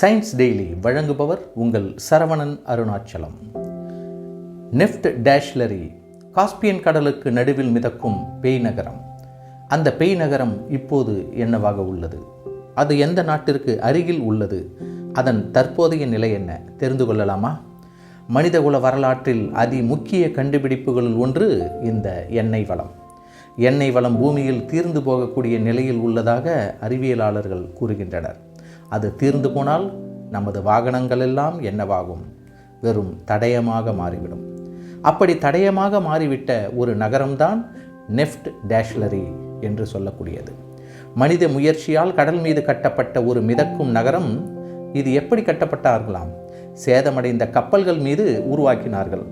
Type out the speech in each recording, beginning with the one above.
Science daily வழங்குபவர் உங்கள் Saravanan Arunachalam. Neft Dashlari Caspian கடலுக்கு நடுவில் மிதக்கும் பேய் நகரம். அந்த பேய் நகரம் இப்போது என்னவாக உள்ளது? அது எந்த நாட்டிற்கு அருகில் உள்ளது? அதன் தற்போதைய நிலை என்ன? தெரிந்து கொள்ளலாமா? மனிதகுல வரலாற்றில் அதி முக்கிய கண்டுபிடிப்புகளில் ஒன்று இந்த எண்ணெய் வளம். எண்ணெய் வளம் பூமியில் தீர்ந்து போகக்கூடிய நிலையில் உள்ளதாக அறிவியலாளர்கள் கூறுகின்றனர். அது தீர்ந்து போனால் நமது வாகனங்கள் எல்லாம் என்னவாகும்? வெறும் தடயமாக மாறிவிடும். அப்படி தடயமாக மாறிவிட்ட ஒரு நகரம்தான் நெஃப்ட் டேஷ்லரி என்று சொல்லக்கூடியது. மனித முயற்சியால் கடல் மீது கட்டப்பட்ட ஒரு மிதக்கும் நகரம் இது எப்படி கட்டப்பட்டார்களாம்? சேதமடைந்த கப்பல்கள் மீது உருவாக்கினார்கள்.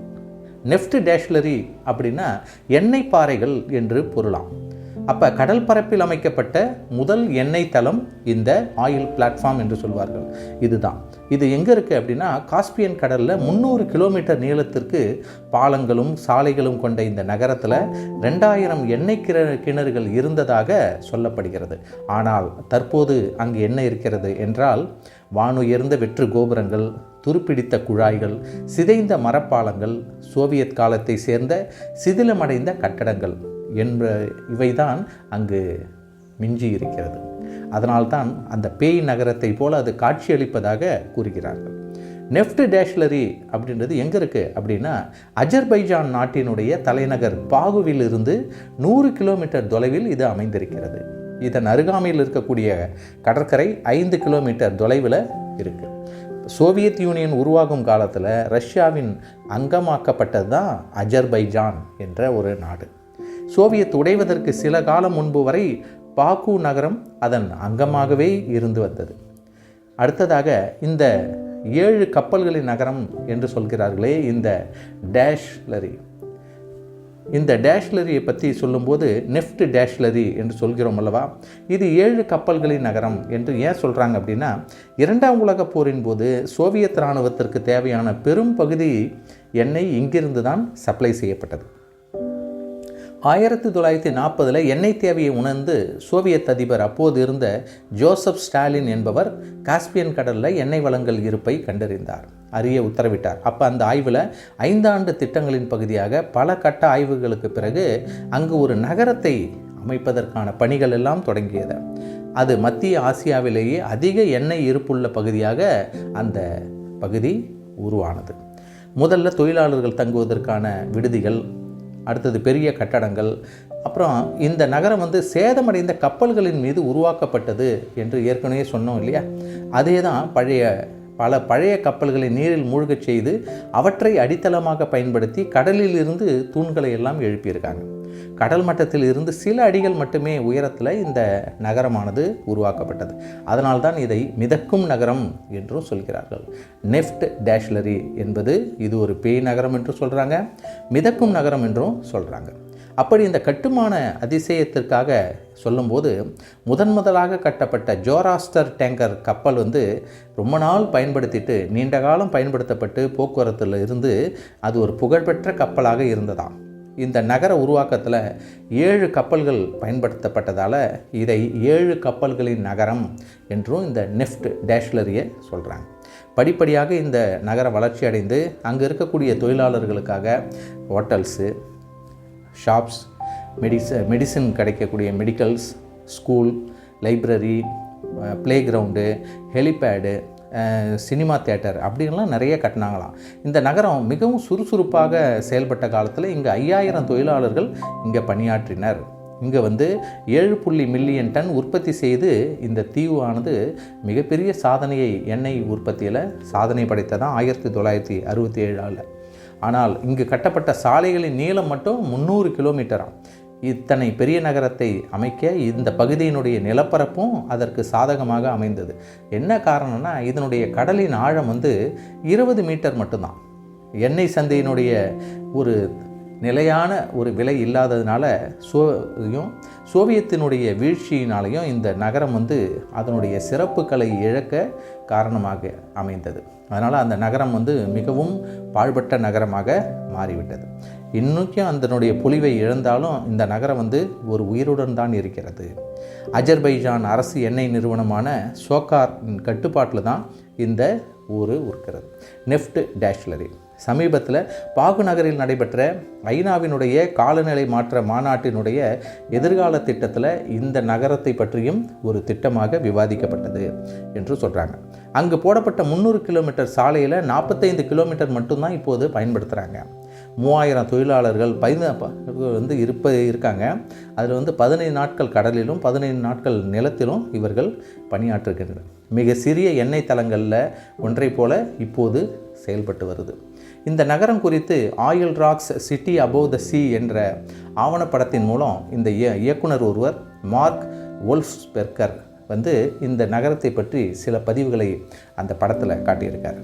நெஃப்ட் டேஷ்லரி அப்படின்னா எண்ணெய் பாறைகள் என்று பொருளாம். அப்போ கடல் பரப்பில் அமைக்கப்பட்ட முதல் எண்ணெய் தளம் இந்த ஆயில் பிளாட்ஃபார்ம் என்று சொல்வார்கள். இதுதான். இது எங்கே இருக்குது அப்படின்னா காஸ்பியன் கடலில் முந்நூறு கிலோமீட்டர் நீளத்திற்கு பாலங்களும் சாலைகளும் கொண்ட இந்த நகரத்தில் ரெண்டாயிரம் எண்ணெய் கிண கிணறுகள் இருந்ததாக சொல்லப்படுகிறது. ஆனால் தற்போது அங்கு என்ன இருக்கிறது என்றால் வானுயர்ந்த வெற்று கோபுரங்கள் துருப்பிடித்த குழாய்கள் சிதைந்த மரப்பாலங்கள் சோவியத் காலத்தை சேர்ந்த சிதிலமடைந்த கட்டடங்கள். என்ப இவைதான் அங்கு மிஞ்சி இருக்கிறது அதனால்தான் அந்த பேய் நகரத்தை போல அது காட்சியளிப்பதாக கூறுகிறார்கள். நெஃப்ட் டேஷ்லரி அப்படின்றது எங்கே இருக்குது அப்படின்னா அஜர்பைஜான் நாட்டினுடைய தலைநகர் பாகுவில் இருந்து நூறு கிலோமீட்டர் தொலைவில் இது அமைந்திருக்கிறது. இதன் அருகாமையில் இருக்கக்கூடிய கடற்கரை ஐந்து கிலோமீட்டர் தொலைவில் இருக்குது சோவியத் யூனியன் உருவாகும் காலத்தில் ரஷ்யாவின் அங்கமாக்கப்பட்டது தான் அஜர்பைஜான் என்ற ஒரு நாடு. சோவியத் உடைவதற்கு சில காலம் முன்பு வரை பாக்கு நகரம் அதன் அங்கமாகவே இருந்து வந்தது. அடுத்ததாக இந்த ஏழு கப்பல்களின் நகரம் என்று சொல்கிறார்களே இந்த டேஷ்லரி. இந்த டேஷ்லரியை பற்றி சொல்லும்போது நெஃப்ட் டேஷ்லரி என்று சொல்கிறோம் அல்லவா? இது ஏழு கப்பல்களின் நகரம் என்று ஏன் சொல்கிறாங்க அப்படின்னா இரண்டாம் உலகப் போரின் போது சோவியத் இராணுவத்திற்கு தேவையான பெரும் பகுதி எண்ணெய் இங்கிருந்து தான் சப்ளை செய்யப்பட்டது. ஆயிரத்தி தொள்ளாயிரத்தி நாற்பதில் எண்ணெய் தேவையை உணர்ந்து சோவியத் அதிபர் அப்போது இருந்த ஜோசப் ஸ்டாலின் என்பவர் காஸ்பியன் கடலில் எண்ணெய் வளங்கள் இருப்பை கண்டறிந்தார். அறிய உத்தரவிட்டார். அப்போ அந்த ஆய்வில் ஐந்தாண்டு திட்டங்களின் பகுதியாக பல கட்ட ஆய்வுகளுக்கு பிறகு அங்கு ஒரு நகரத்தை அமைப்பதற்கான பணிகள் எல்லாம் தொடங்கியது. அது மத்திய ஆசியாவிலேயே அதிக எண்ணெய் இருப்புள்ள பகுதியாக அந்த பகுதி உருவானது. முதல்ல தொழிலாளர்கள் தங்குவதற்கான விடுதிகள் அடுத்தது பெரிய கட்டடங்கள். அப்புறம் இந்த நகரம் வந்து சேதமடைந்த கப்பல்களின் மீது உருவாக்கப்பட்டது என்று ஏற்கனவே சொன்னோம் இல்லையா? அதே தான் பழைய பல பழைய கப்பல்களை நீரில் மூழ்கச் செய்து அவற்றை அடித்தளமாக பயன்படுத்தி கடலில் இருந்து தூண்களை எல்லாம் எழுப்பியிருக்காங்க. கடல் மட்டத்தில் இருந்து சில அடிகள் மட்டுமே உயரத்தில் இந்த நகரமானது உருவாக்கப்பட்டது. அதனால்தான் இதை மிதக்கும் நகரம் என்றும் சொல்கிறார்கள். நெஃப்ட் டேஷ்லரி என்பது இது ஒரு பேய் நகரம் என்று சொல்கிறாங்க மிதக்கும் நகரம் என்றும் சொல்கிறாங்க அப்படி இந்த கட்டுமான அதிசயத்திற்காக சொல்லும்போது முதன் முதலாக கட்டப்பட்ட ஜோராஸ்டர் டேங்கர் கப்பல் வந்து ரொம்ப நாள் பயன்படுத்திட்டு நீண்ட காலம் பயன்படுத்தப்பட்டு போக்குவரத்தில் இருந்து அது ஒரு புகழ்பெற்ற கப்பலாக இருந்ததாம். இந்த நகர உருவாக்கத்தில் ஏழு கப்பல்கள் பயன்படுத்தப்பட்டதால் இதை ஏழு கப்பல்களின் நகரம் என்றும் இந்த நெஃப்ட் டேஷ்லரியை சொல்கிறாங்க படிப்படியாக இந்த நகர வளர்ச்சி அடைந்து அங்கே இருக்கக்கூடிய தொழிலாளர்களுக்காக ஹோட்டல்ஸு ஷாப்ஸ் மெடிச மெடிசின் கிடைக்கக்கூடிய medicals school library playground helipad cinema theatre அப்படின்லாம் நிறைய கட்டினாங்களாம். இந்த நகரம் மிகவும் சுறுசுறுப்பாக செயல்பட்ட காலத்தில் இங்கே ஐயாயிரம் தொழிலாளர்கள் இங்கே பணியாற்றினர். இங்கே வந்து ஏழு புள்ளி மில்லியன் டன் உற்பத்தி செய்து இந்த தீவானது மிகப்பெரிய சாதனையை எண்ணெய் உற்பத்தியில் சாதனை படைத்ததான் ஆயிரத்தி தொள்ளாயிரத்தி அறுபத்தி ஏழால். ஆனால் இங்கு கட்டப்பட்ட சாலைகளின் நீளம் மட்டும் முந்நூறு கிலோமீட்டராம். இத்தனை பெரிய நகரத்தை அமைக்க இந்த பகுதியினுடைய நிலப்பரப்பும் அதற்கு சாதகமாக அமைந்தது. என்ன காரணம்னா இதனுடைய கடலின் ஆழம் வந்து இருபது மீட்டர் மட்டும்தான். எண்ணெய் சந்தையினுடைய ஒரு நிலையான ஒரு விலை இல்லாததுனால சோ சோவியத்தினுடைய வீழ்ச்சியினாலையும் இந்த நகரம் வந்து அதனுடைய சிறப்புகளை இழக்க காரணமாக அமைந்தது. அதனால் அந்த நகரம் வந்து மிகவும் பாழ்பட்ட நகரமாக மாறிவிட்டது. இன்னைக்கும் அதனுடைய பொலிவை இழந்தாலும் இந்த நகரம் வந்து ஒரு உயிருடன் தான் இருக்கிறது. அஜர்பைஜான் அரசு எண்ணெய் நிறுவனமான சோகார் கட்டுப்பாட்டில் தான் இந்த ஊர் இருக்கிறது. Neft Dashlari. சமீபத்தில் பாகு நகரில் நடைபெற்ற ஐநாவினுடைய காலநிலை மாற்ற மாநாட்டினுடைய எதிர்கால திட்டத்தில் இந்த நகரத்தை பற்றியும் ஒரு திட்டமாக விவாதிக்கப்பட்டது என்று சொல்கிறாங்க அங்கு போடப்பட்ட முந்நூறு கிலோமீட்டர் சாலையில் நாற்பத்தைந்து கிலோமீட்டர் மட்டும்தான் இப்போது பயன்படுத்துகிறாங்க மூவாயிரம் தொழிலாளர்கள் பதின வந்து இருப்ப இருக்காங்க. அதில் வந்து பதினைந்து நாட்கள் கடலிலும் பதினைந்து நாட்கள் நிலத்திலும் இவர்கள் பணியாற்றுகின்றனர் மிக சிறிய எண்ணெய் தளங்களில் ஒன்றை போல இப்போது செயல்பட்டு வருது. இந்த நகரம் குறித்து oil rocks city above the sea என்ற ஆவணப்படத்தின் மூலம் இந்த இய இயக்குனர் ஒருவர் மார்க் ஒல்ஃப்ஸ்பெர்கர் வந்து இந்த நகரத்தை பற்றி சில பதிவுகளை அந்த படத்தில் காட்டியிருக்கார்.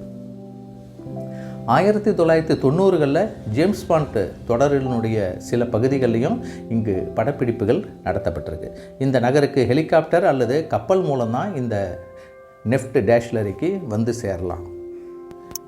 ஆயிரத்தி தொள்ளாயிரத்தி தொண்ணூறுகளில் ஜேம்ஸ் பாண்ட் தொடரினுடைய சில பகுதிகளிலையும் இங்கு படப்பிடிப்புகள் நடத்தப்பட்டிருக்கு. இந்த நகருக்கு ஹெலிகாப்டர் அல்லது கப்பல் மூலம்தான் இந்த நெஃப்ட் டேஷ்லரிக்கு வந்து சேரலாம்.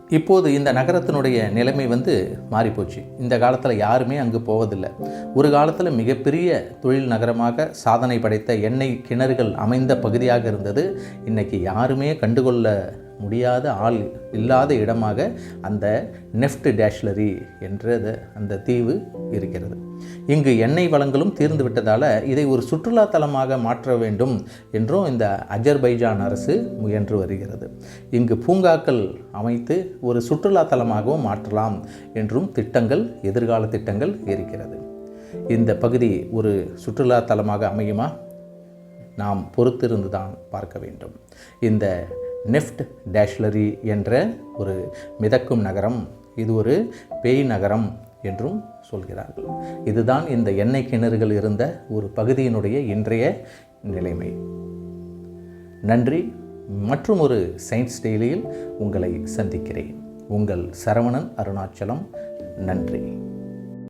இப்போது இந்த நகரத்தினுடைய நிலைமை வந்து மாறிப்போச்சு. இந்த காலத்தில் யாருமே அங்கு போவதில்லை. ஒரு காலத்தில் மிகப்பெரிய தொழில் நகரமாக சாதனை படைத்த எண்ணெய் கிணறுகள் அமைந்த பகுதியாக இருந்தது. இன்றைக்கி யாருமே கண்டுகொள்ள முடியாத ஆள் இல்லாத இடமாக அந்த நெஃப்ட் டேஷ்லரி என்ற அந்த தீவு இருக்கிறது. இங்கு எண்ணெய் வளங்களும் தீர்ந்து விட்டதால் இதை ஒரு சுற்றுலா தலமாக மாற்ற வேண்டும் என்றும் இந்த அஜர்பைஜான் அரசு முயன்று வருகிறது. இங்கு பூங்காக்கள் அமைத்து ஒரு சுற்றுலா தலமாகவும் மாற்றலாம் என்றும் திட்டங்கள் எதிர்கால திட்டங்கள் இருக்கிறது இந்த பகுதி ஒரு சுற்றுலா தலமாக அமையுமா? நாம் பொறுத்திருந்து தான் பார்க்க வேண்டும். இந்த நெஃப்ட் டேஷ்லரி என்ற ஒரு மிதக்கும் நகரம் இது ஒரு பேய் நகரம் என்றும் சொல்கிறார்கள் இதுதான் இந்த எண்ணெய் கிணறுகள் இருந்த ஒரு பகுதியினுடைய இன்றைய நிலைமை. நன்றி. மற்றும் ஒரு சயின்ஸ் டெய்லியில் உங்களை சந்திக்கிறேன். உங்கள் சரவணன் அருணாச்சலம். நன்றி.